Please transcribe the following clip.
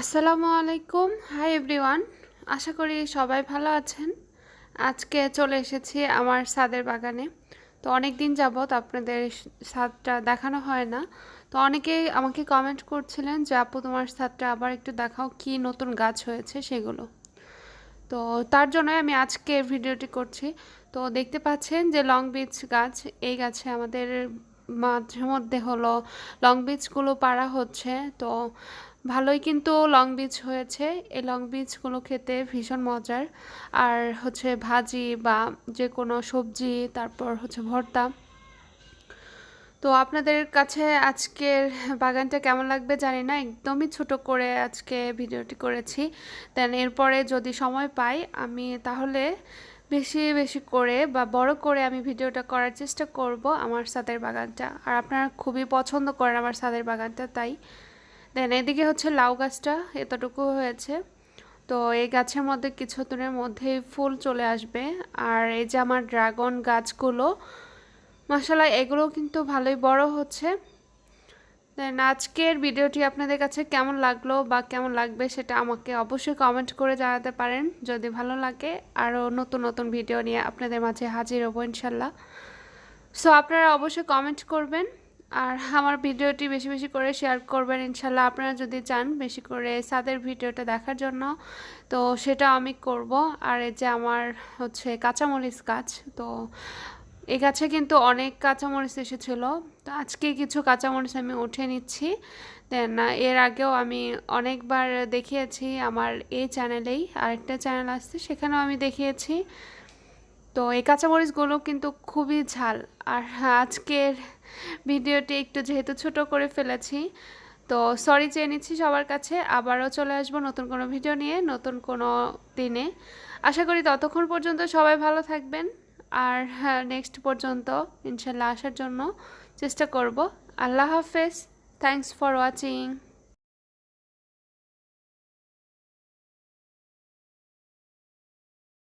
আসসালামু আলাইকুম। Hi everyone আশা করি সবাই ভালো আছেন। আজকে চলে এসেছি আমার সাদের বাগানে। তো অনেক দিন যাবৎ আপনাদের ছাদটা দেখানো হয় না। তো অনেকেই আমাকে কমেন্ট করছিলেন যে, আপু, তোমার ছাদটা আবার একটু দেখাও কি নতুন গাছ হয়েছে সেগুলো? তো তার জন্যই আমি আজকে ভিডিওটি করছি। তো দেখতে পাচ্ছেন যে লং বিচ গাছ, এই গাছে আমাদের মাঝে মধ্যে হলো লং বিচগুলো পাড়া হচ্ছে। তো ভালোই কিন্তু লং বিচ হয়েছে। এই লং বিচগুলো খেতে ভীষণ মজার। আর হচ্ছে ভাজি বা যে কোনো সবজি, তারপর হচ্ছে ভর্তা। তো আপনাদের কাছে আজকের বাগানটা কেমন লাগবে জানি না, একদমই ছোট করে আজকে ভিডিওটি করেছি। দেন এরপরে যদি সময় পাই, আমি তাহলে বেশি বেশি করে বা বড় করে আমি ভিডিওটা করার চেষ্টা করব আমার সাদের বাগানটা। আর আপনারা খুবই পছন্দ করেন আমার সাদের বাগানটা, তাই দেন এদিকে হচ্ছে লাউ গাছটা, এতটুকু হয়েছে। তো এই গাছের মধ্যে কিছুদিনের মধ্যেই ফুল চলে আসবে। আর এই যে আমার ড্রাগন গাছগুলো মাসালা এগুলো কিন্তু ভালোই বড় হচ্ছে। দেন আজকের ভিডিওটি আপনাদের কাছে কেমন লাগল বা কেমন লাগবে সেটা আমাকে অবশ্যই কমেন্ট করে জানাতে পারেন, যদি ভালো লাগে। আরও নতুন নতুন ভিডিও নিয়ে আপনাদের মাঝে হাজির হব ইনশাল্লাহ সো আপনারা অবশ্যই কমেন্ট করবেন। আর আমার ভিডিওটি বেশি বেশি করে শেয়ার করবেন ইনশাল্লাহ আপনারা যদি চান বেশি করে সাদের ভিডিওটা দেখার জন্য। তো সেটা আমি করব। আর এই যে আমার হচ্ছে কাঁচামরিচ গাছ, তো এই গাছে কিন্তু অনেক কাঁচামরিচ এসেছিল। তো আজকে কিছু কাঁচামরিচ আমি উঠে নিচ্ছি। দেন এর আগেও আমি অনেকবার দেখিয়েছি আমার এই চ্যানেলেই আরেকটা চ্যানেল আসছে সেখানেও আমি দেখিয়েছি। তো এই কাঁচামরিচগুলো কিন্তু খুবই ঝাল। আর আজকের ভিডিওটি একটু যেহেতু ছোট করে ফেলেছি, তো সরি চেয়ে নিচ্ছি সবার কাছে। আবারও চলে আসব নতুন কোনো ভিডিও নিয়ে, নতুন কোনো দিনে। আশা করি ততক্ষণ পর্যন্ত সবাই ভালো থাকবেন। আর নেক্সট পর্যন্ত ইনশাল্লাহ আসার জন্য চেষ্টা করব। আল্লাহ হাফেজ। Thanks for watching